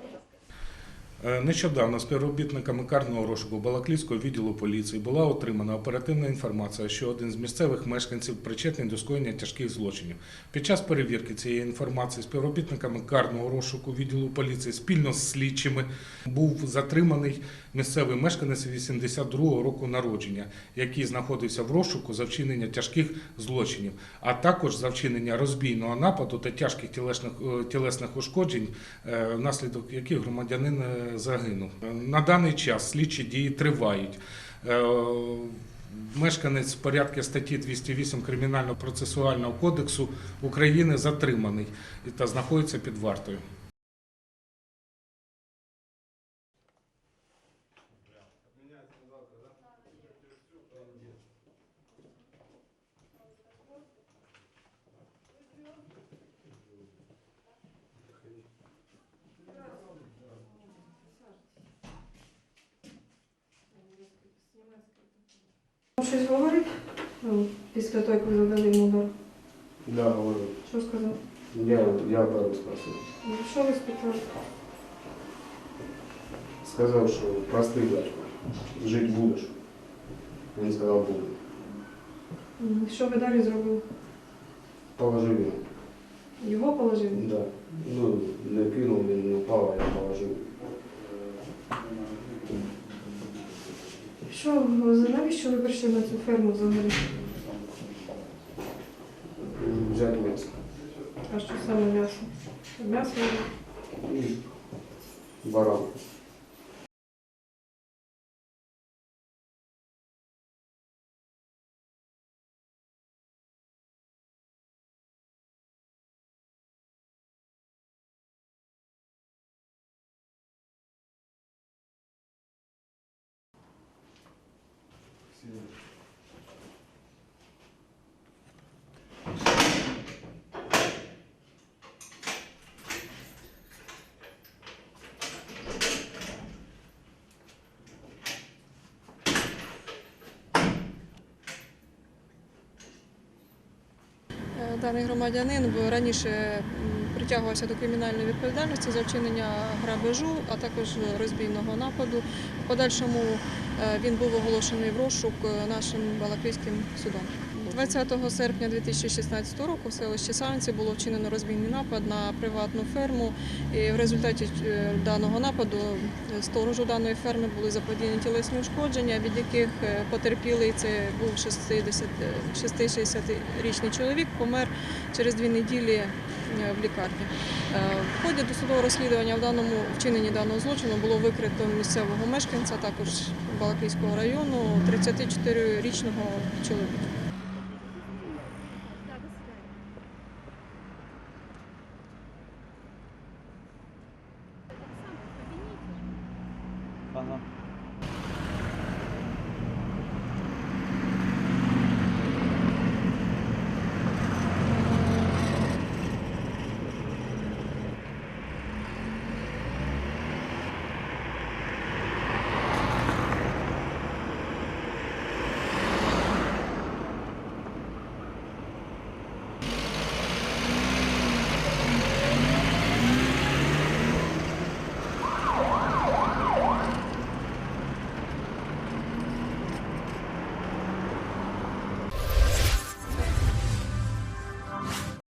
Е, Нещодавно співробітниками карного розшуку Балаклійського відділу поліції була отримана оперативна інформація, що один з місцевих мешканців причетний до скоєння тяжких злочинів. Під час перевірки цієї інформації співробітниками карного розшуку відділу поліції спільно з слідчими був затриманий місцевий мешканець 82-го року народження, який знаходився в розшуку за вчинення тяжких злочинів, а також за вчинення розбійного нападу та тяжких тілесних, е, тілесних ушкоджень, е, внаслідок яких громадянин е, загинув. На даний час слідчі дії тривають. Е, Мешканець в порядку статті 208 кримінально-процесуального кодексу України затриманий та знаходиться під вартою. Щось говорить? Ну, Після того, як ви завели йому удар. Да, говорю. Що сказав? Я, я пару спросил. Ну, Що ви спитали? Сказал, что простый дядька. Жить будешь. Він сказав буду. Мгм. Що ви далі зробили? Положив його. Його положили? Да. Ну, не кинув, він не впав, а я положив. Що, навіщо ви прийшли на цю ферму взагалі? Взяти м'ясо. А що саме м'ясо? М'ясо? Баран. Даний громадянин раніше притягувався до кримінальної відповідальності за вчинення грабежу, а також розбійного нападу. В подальшому е, він був оголошений в розшук е, нашим Балаклійським судом. 20 серпня 2016 року в селищі Савинці було вчинено розбійний напад на приватну ферму. І в результаті е, даного нападу е, сторожу даної ферми були заподіяні тілесні ушкодження, від яких е, потерпілий це був 60 60-річний чоловік, помер через дві неділі в лікарні. В ході досудового розслідування в даному вчиненні даного злочину було викрито місцевого мешканця, також Балаклійського району, 34-річного чоловіка.